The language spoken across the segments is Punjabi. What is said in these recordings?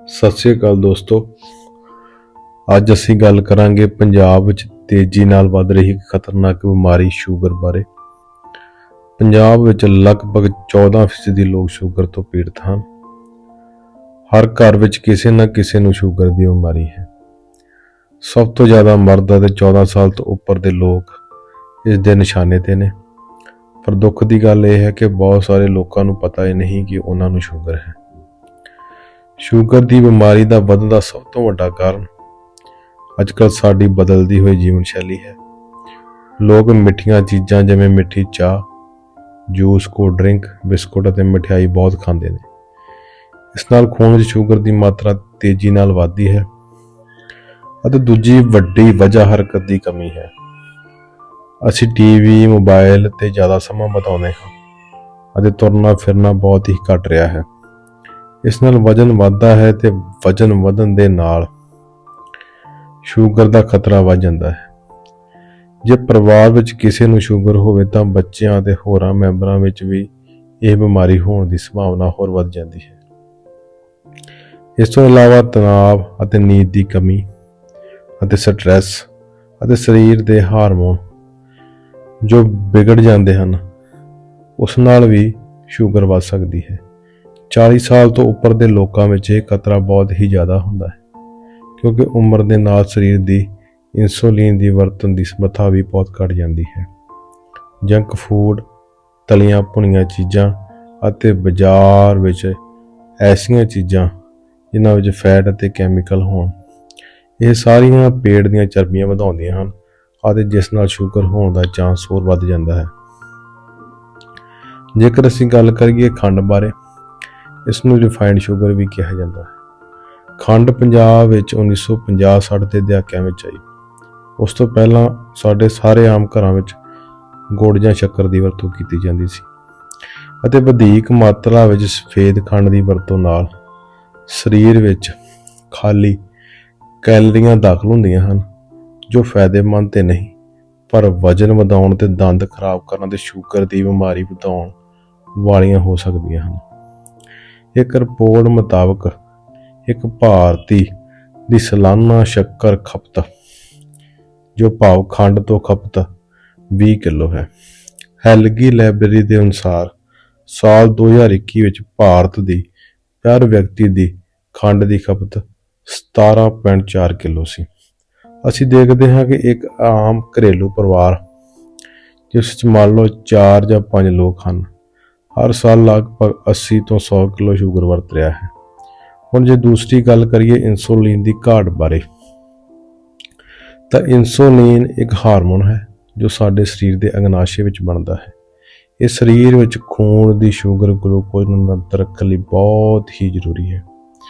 ਸਤਿ ਸ੍ਰੀ ਅਕਾਲ ਦੋਸਤੋ। ਅੱਜ ਅਸੀਂ ਗੱਲ ਕਰਾਂਗੇ ਪੰਜਾਬ ਵਿੱਚ ਤੇਜ਼ੀ ਨਾਲ ਵੱਧ ਰਹੀ ਖਤਰਨਾਕ ਬਿਮਾਰੀ ਸ਼ੂਗਰ ਬਾਰੇ। ਪੰਜਾਬ ਵਿੱਚ ਲਗਭਗ 14% ਲੋਕ ਸ਼ੂਗਰ ਤੋਂ ਪੀੜਤ ਹਨ। ਹਰ ਘਰ ਵਿੱਚ ਕਿਸੇ ਨਾ ਕਿਸੇ ਨੂੰ ਸ਼ੂਗਰ ਦੀ ਬਿਮਾਰੀ ਹੈ। ਸਭ ਤੋਂ ਜ਼ਿਆਦਾ ਮਰਦ ਅਤੇ 14 ਸਾਲ ਤੋਂ ਉੱਪਰ ਦੇ ਲੋਕ ਇਸ ਦੇ ਨਿਸ਼ਾਨੇ ਤੇ ਨੇ। ਪਰ ਦੁੱਖ ਦੀ ਗੱਲ ਇਹ ਹੈ ਕਿ ਬਹੁਤ ਸਾਰੇ ਲੋਕਾਂ ਨੂੰ ਪਤਾ ਹੀ ਨਹੀਂ ਕਿ ਉਹਨਾਂ ਨੂੰ ਸ਼ੂਗਰ ਹੈ। ਸ਼ੂਗਰ ਦੀ ਬਿਮਾਰੀ ਦਾ ਵਧਣ ਦਾ ਸਭ ਤੋਂ ਵੱਡਾ ਕਾਰਨ ਅੱਜਕੱਲ ਸਾਡੀ ਬਦਲਦੀ ਹੋਈ ਜੀਵਨ ਸ਼ੈਲੀ ਹੈ। ਲੋਕ ਮਿੱਠੀਆਂ ਚੀਜ਼ਾਂ ਜਿਵੇਂ ਮਿੱਠੀ ਚਾਹ, ਜੂਸ ਕੋਲਡ ਡਰਿੰਕ ਬਿਸਕੁਟ ਅਤੇ ਮਠਿਆਈ ਬਹੁਤ ਖਾਂਦੇ ਨੇ। ਇਸ ਨਾਲ ਖੂਨ ਵਿੱਚ ਸ਼ੂਗਰ ਦੀ ਮਾਤਰਾ ਤੇਜ਼ੀ ਨਾਲ ਵੱਧਦੀ ਹੈ ਅਤੇ ਦੂਜੀ ਵੱਡੀ ਵਜ੍ਹਾ ਹਰਕਤ ਦੀ ਕਮੀ ਹੈ। ਅਸੀਂ ਟੀਵੀ ਮੋਬਾਈਲ ਤੇ ਜ਼ਿਆਦਾ ਸਮਾਂ ਬਿਤਾਉਂਦੇ ਹਾਂ ਅਤੇ ਤੁਰਨਾ ਫਿਰਨਾ ਬਹੁਤ ਹੀ ਘਟ ਰਿਹਾ ਹੈ। ਇਸ ਨਾਲ ਵਜਨ ਵੱਧਦਾ ਹੈ ਤੇ ਵਜਨ ਵਧਣ ਦੇ ਨਾਲ ਸ਼ੂਗਰ ਦਾ ਖਤਰਾ ਵੱਧ ਜਾਂਦਾ ਹੈ। ਜੇ ਪਰਿਵਾਰ ਵਿੱਚ ਕਿਸੇ ਨੂੰ ਸ਼ੂਗਰ ਹੋਵੇ ਤਾਂ ਬੱਚਿਆਂ ਅਤੇ ਹੋਰਾਂ ਮੈਂਬਰਾਂ ਵਿੱਚ ਵੀ ਇਹ ਬਿਮਾਰੀ ਹੋਣ ਦੀ ਸੰਭਾਵਨਾ ਹੋਰ ਵੱਧ ਜਾਂਦੀ ਹੈ। ਇਸ ਤੋਂ ਇਲਾਵਾ ਤਣਾਅ ਅਤੇ ਨੀਂਦ ਦੀ ਕਮੀ ਅਤੇ ਸਟ੍ਰੈਸ ਅਤੇ ਸਰੀਰ ਦੇ ਹਾਰਮੋਨ ਜੋ ਵਿਗੜ ਜਾਂਦੇ ਹਨ, ਉਸ ਨਾਲ ਵੀ ਸ਼ੂਗਰ ਵੱਧ ਸਕਦੀ ਹੈ। 40 ਸਾਲ ਤੋਂ ਉੱਪਰ ਦੇ ਲੋਕਾਂ ਵਿੱਚ ਇਹ ਖਤਰਾ ਬਹੁਤ ਹੀ ਜ਼ਿਆਦਾ ਹੁੰਦਾ ਹੈ, ਕਿਉਂਕਿ ਉਮਰ ਦੇ ਨਾਲ ਸਰੀਰ ਦੀ ਇਨਸੂਲਿਨ ਦੀ ਵਰਤਣ ਦੀ ਸਮਰੱਥਾ ਵੀ ਬਹੁਤ ਘਟ ਜਾਂਦੀ ਹੈ। ਜੰਕ ਫੂਡ ਤਲੀਆਂ ਭੁਣੀਆਂ ਚੀਜ਼ਾਂ ਅਤੇ ਬਾਜ਼ਾਰ ਵਿੱਚ ਐਸੀਆਂ ਚੀਜ਼ਾਂ ਜਿਨ੍ਹਾਂ ਵਿੱਚ ਫੈਟ ਅਤੇ ਕੈਮੀਕਲ ਹੋਣ, ਇਹ ਸਾਰੀਆਂ ਪੇਟ ਦੀਆਂ ਚਰਬੀਆਂ ਵਧਾਉਂਦੀਆਂ ਹਨ ਅਤੇ ਜਿਸ ਨਾਲ ਸ਼ੂਗਰ ਹੋਣ ਦਾ ਚਾਂਸ ਹੋਰ ਵੱਧ ਜਾਂਦਾ ਹੈ। ਜੇਕਰ ਅਸੀਂ ਗੱਲ ਕਰੀਏ ਖੰਡ ਬਾਰੇ ਇਸ ਨੂੰ ਰਿਫਾਈਨਡ ਸ਼ੂਗਰ ਵੀ ਕਿਹਾ ਜਾਂਦਾ ਹੈ। ਖੰਡ ਪੰਜਾਬ ਵਿੱਚ 1950-60 ਦੇ ਦਹਾਕਿਆਂ ਵਿੱਚ ਆਈ। ਉਸ ਤੋਂ ਪਹਿਲਾਂ ਸਾਡੇ ਸਾਰੇ ਆਮ ਘਰਾਂ ਵਿੱਚ ਗੁੜ ਜਾਂ ਸ਼ੱਕਰ ਦੀ ਵਰਤੋਂ ਕੀਤੀ ਜਾਂਦੀ ਸੀ। ਅਤੇ ਵਧੇਕ ਮਾਤਰਾ ਵਿੱਚ ਸਫੇਦ ਖੰਡ ਦੀ ਵਰਤੋਂ ਨਾਲ ਸਰੀਰ ਵਿੱਚ ਖਾਲੀ ਕੈਲਰੀਆਂ ਦਾਖਲ ਹੁੰਦੀਆਂ ਹਨ, ਜੋ ਫਾਇਦੇਮੰਦ ਤੇ ਨਹੀਂ, ਪਰ ਵਜਨ ਵਧਾਉਣ ਤੇ ਦੰਦ ਖਰਾਬ ਕਰਨ ਤੇ ਸ਼ੂਗਰ ਦੀ ਬਿਮਾਰੀ ਵਧਾਉਣ ਵਾਲੀਆਂ ਹੋ ਸਕਦੀਆਂ ਹਨ। ਇੱਕ ਰਿਪੋਰਟ ਮੁਤਾਬਕ ਇੱਕ ਭਾਰਤੀ ਦੀ ਸਾਲਾਨਾ ਸ਼ੱਕਰ ਖਪਤ, ਜੋ ਭਾਵ ਖੰਡ ਤੋਂ ਖਪਤ 20 ਕਿਲੋ ਹੈ। ਹੈਲਗੀ ਲਾਇਬ੍ਰੇਰੀ ਦੇ ਅਨੁਸਾਰ ਸਾਲ 2021 ਵਿੱਚ ਭਾਰਤ ਦੀ ਹਰ ਵਿਅਕਤੀ ਦੀ ਖੰਡ ਦੀ ਖਪਤ 17.4 ਕਿਲੋ ਸੀ। ਅਸੀਂ ਦੇਖਦੇ ਹਾਂ ਕਿ ਇੱਕ ਆਮ ਘਰੇਲੂ ਪਰਿਵਾਰ, ਜਿਸ ਵਿੱਚ ਮੰਨ ਲਓ 4 ਜਾਂ 5 ਲੋਕ ਹਨ ਹਰ ਸਾਲ ਲਗਭਗ 80 ਤੋਂ 100 ਕਿਲੋ ਸ਼ੂਗਰ ਵਰਤ ਰਿਹਾ ਹੈ। ਹੁਣ ਜੇ ਦੂਸਰੀ ਗੱਲ ਕਰੀਏ ਇਨਸੂਲਿਨ ਦੀ ਘਾਟ ਬਾਰੇ, ਤਾਂ ਇਨਸੂਲਿਨ ਇੱਕ ਹਾਰਮੋਨ ਹੈ ਜੋ ਸਾਡੇ ਸਰੀਰ ਦੇ ਅਗਨਾਸ਼ੇ ਵਿੱਚ ਬਣਦਾ ਹੈ। ਇਹ ਸਰੀਰ ਵਿੱਚ ਖੂਨ ਦੀ ਸ਼ੂਗਰ ਗਲੂਕੋਜ਼ ਨੂੰ ਨਿਯੰਤਰਣ ਰੱਖਣ ਲਈ ਬਹੁਤ ਹੀ ਜ਼ਰੂਰੀ ਹੈ।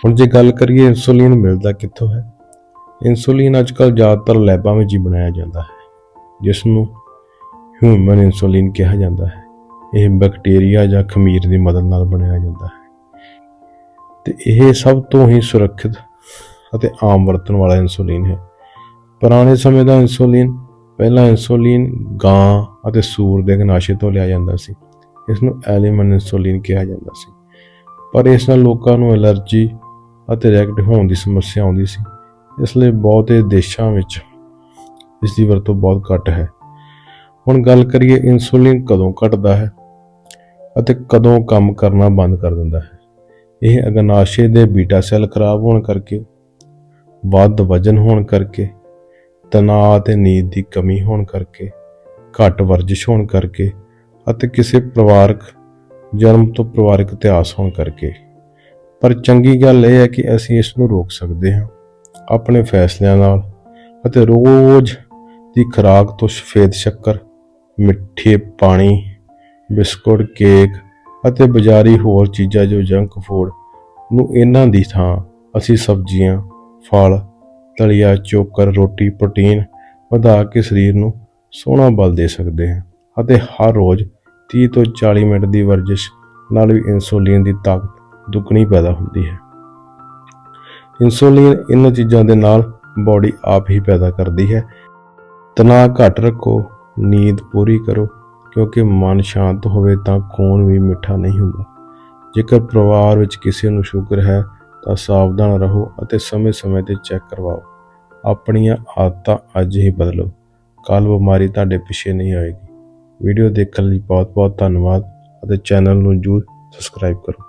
ਹੁਣ ਜੇ ਗੱਲ ਕਰੀਏ ਇਨਸੂਲਿਨ ਮਿਲਦਾ ਕਿੱਥੋਂ ਹੈ, ਇਨਸੂਲਿਨ ਅੱਜਕੱਲ ਜ਼ਿਆਦਾਤਰ ਲੈਬਾਂ ਵਿੱਚ ਹੀ ਬਣਾਇਆ ਜਾਂਦਾ ਹੈ ਜਿਸ ਨੂੰ ਹਿਊਮਨ ਇਨਸੂਲਿਨ ਕਿਹਾ ਜਾਂਦਾ ਹੈ। ਇਹ ਬੈਕਟੀਰੀਆ ਜਾਂ ਖਮੀਰ ਦੀ ਮਦਦ ਨਾਲ ਬਣਾਇਆ ਜਾਂਦਾ ਹੈ। ਤੇ ਇਹ ਸਭ ਤੋਂ ਹੀ ਸੁਰੱਖਿਅਤ ਅਤੇ ਆਮ ਵਰਤਣ ਵਾਲਾ ਇਨਸੂਲਿਨ ਹੈ। ਪੁਰਾਣੇ ਸਮੇਂ ਦਾ ਇਨਸੂਲਿਨ, ਪਹਿਲਾਂ ਇਨਸੂਲਿਨ ਗਾਂ ਅਤੇ ਸੂਰ ਦੇ ਗਨਾਸ਼ੇ ਤੋਂ ਲਿਆ ਜਾਂਦਾ ਸੀ। ਇਸ ਨੂੰ ਐਲੀਮਨ ਇਨਸੂਲਿਨ ਕਿਹਾ ਜਾਂਦਾ ਸੀ। ਪਰ ਇਸ ਨਾਲ ਲੋਕਾਂ ਨੂੰ ਐਲਰਜੀ ਅਤੇ ਰੈਕਟ ਹੋਣ ਦੀ ਸਮੱਸਿਆ ਆਉਂਦੀ ਸੀ। ਇਸ ਲਈ ਬਹੁਤੇ ਦੇਸ਼ਾਂ ਵਿੱਚ ਇਸ ਦੀ ਵਰਤੋਂ ਬਹੁਤ ਘੱਟ ਹੈ। ਹੁਣ ਗੱਲ ਕਰੀਏ ਇਨਸੂਲਿਨ ਕਦੋਂ ਘਟਦਾ ਹੈ? ਅਤੇ ਕਦੋਂ ਕੰਮ ਕਰਨਾ ਬੰਦ ਕਰ ਦਿੰਦਾ ਹੈ। ਇਹ ਅਗਨਾਸ਼ੇ ਦੇ ਬੀਟਾ ਸੈੱਲ ਖਰਾਬ ਹੋਣ ਕਰਕੇ, ਵੱਧ ਵਜਨ ਹੋਣ ਕਰਕੇ, ਤਣਾਅ ਤੇ ਨੀਂਦ ਦੀ ਕਮੀ ਹੋਣ ਕਰਕੇ, ਘੱਟ ਵਰਜਿਸ਼ ਹੋਣ ਕਰਕੇ ਅਤੇ ਕਿਸੇ ਪਰਿਵਾਰਕ, ਜਨਮ ਤੋਂ ਪਰਿਵਾਰਕ ਇਤਿਹਾਸ ਹੋਣ ਕਰਕੇ। ਪਰ ਚੰਗੀ ਗੱਲ ਇਹ ਹੈ ਕਿ ਅਸੀਂ ਇਸ ਨੂੰ ਰੋਕ ਸਕਦੇ ਹਾਂ, ਆਪਣੇ ਫੈਸਲਿਆਂ ਨਾਲ ਅਤੇ ਰੋਜ਼ ਦੀ ਖੁਰਾਕ ਤੋਂ ਸਫੇਦ ਸ਼ੱਕਰ, ਮਿੱਠੇ ਪਾਣੀ ਬਿਸਕੁਟ, ਕੇਕ ਅਤੇ ਬਾਜ਼ਾਰੀ ਹੋਰ ਚੀਜ਼ਾਂ ਜੋ ਜੰਕ ਫੂਡ ਨੂੰ ਇਹਨਾਂ ਦੀ ਥਾਂ ਅਸੀਂ ਸਬਜ਼ੀਆਂ, ਫਲ, ਤਲੀਆ, ਚੋਕਰ, ਰੋਟੀ, ਪ੍ਰੋਟੀਨ ਵਧਾ ਕੇ ਸਰੀਰ ਨੂੰ ਸੋਹਣਾ ਬਲ ਦੇ ਸਕਦੇ ਹਾਂ ਅਤੇ ਹਰ ਰੋਜ਼ 30 ਤੋਂ 40 ਮਿੰਟ ਦੀ ਵਰਜਿਸ਼ ਨਾਲ ਵੀ ਇਨਸੂਲਿਨ ਦੀ ਤਾਕਤ ਦੁੱਗਣੀ ਪੈਦਾ ਹੁੰਦੀ ਹੈ। ਇਨਸੂਲਿਨ ਇਹਨਾਂ ਚੀਜ਼ਾਂ ਦੇ ਨਾਲ ਬਾਡੀ ਆਪ ਹੀ ਪੈਦਾ ਕਰਦੀ ਹੈ। ਤਣਾਅ ਘੱਟ ਰੱਖੋ, ਨੀਂਦ ਪੂਰੀ ਕਰੋ ਕਿਉਂਕਿ ਮਨ ਸ਼ਾਂਤ ਹੋਵੇ ਤਾਂ ਖੂਨ ਵੀ ਮਿੱਠਾ ਨਹੀਂ ਹੁੰਦਾ। ਜੇਕਰ ਪਰਿਵਾਰ ਵਿੱਚ ਕਿਸੇ ਨੂੰ ਸ਼ੂਗਰ ਹੈ, ਤਾਂ ਸਾਵਧਾਨ ਰਹੋ ਅਤੇ ਸਮੇਂ-ਸਮੇਂ ਤੇ ਚੈੱਕ ਕਰਵਾਓ। ਆਪਣੀਆਂ ਆਦਤਾਂ ਅੱਜ ਹੀ ਬਦਲੋ। ਕੱਲ ਬਿਮਾਰੀ ਤੁਹਾਡੇ ਪਿੱਛੇ ਨਹੀਂ ਆਏਗੀ। ਵੀਡੀਓ ਦੇਖਣ ਲਈ ਬਹੁਤ-ਬਹੁਤ ਧੰਨਵਾਦ ਅਤੇ ਚੈਨਲ ਨੂੰ ਜਰੂਰ ਸਬਸਕ੍ਰਾਈਬ ਕਰੋ।